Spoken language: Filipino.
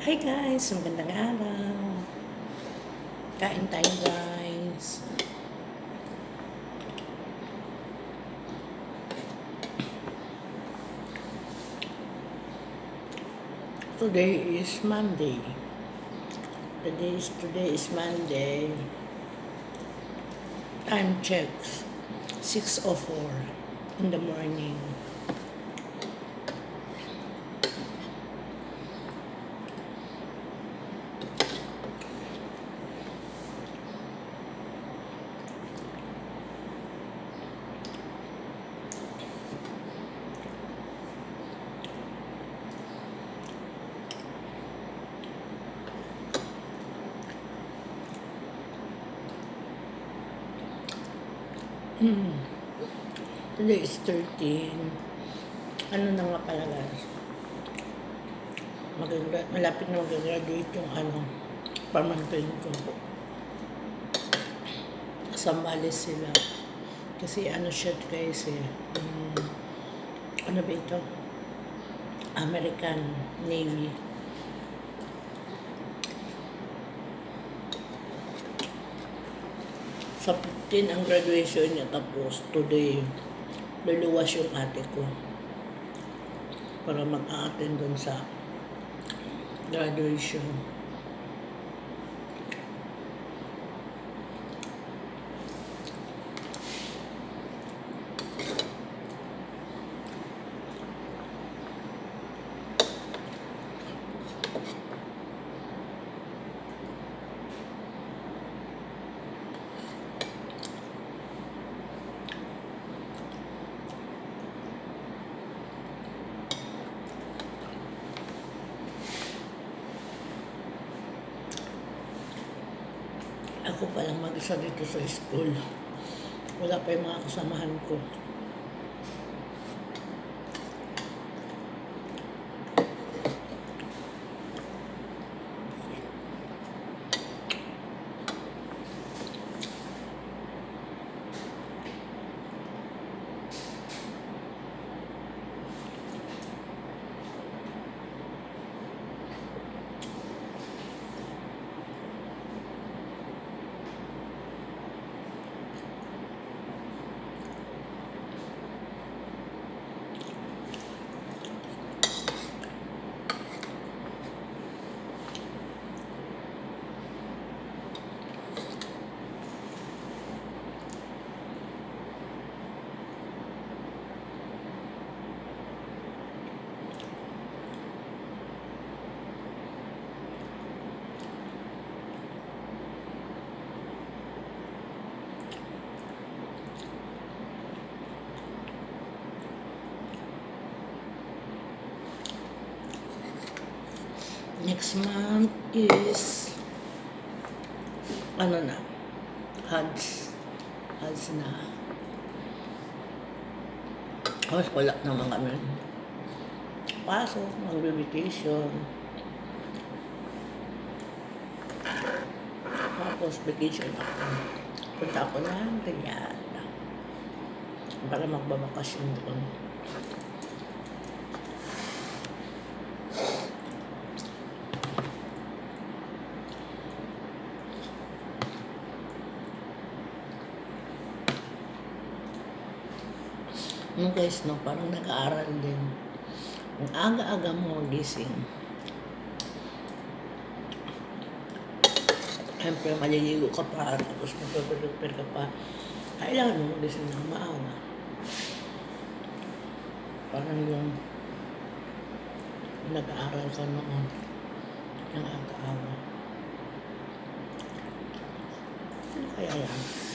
Hi guys, magandang araw. Kain tayo guys. Today is Monday. Today is, today is Monday. Time checks. 6.04 in the morning. Hmm. Today is 13. Ano na nga pala guys? Magagra malapit na magagraduate yung ano, pamangkin ko. Sambales sila. Kasi ano siya guys eh. Um, ano ba ito? American Navy. Sa 15 ang graduation niya tapos today luluwas yung ate ko para mag-a-attend dun sa graduation. Ako pa lang mag-isa dito sa school. Wala pa yung mga kasamahan ko. Next month is ano na? Hads. Hads na. Tapos wala naman kami. Pasok, mag-vacation. Tapos vacation ako. Punta ako ng Riyadh. Para magbabakasyon doon. Yung guys, no, parang nag-aaral din. Ang aga-aga mo gising. Siyempre, maliligo ka pa, tapos magpapaluper ka pa. Kailangan mo gising ng maaga. Parang yung nag-aaral ka noon ng aga-aga. Ano kaya yan?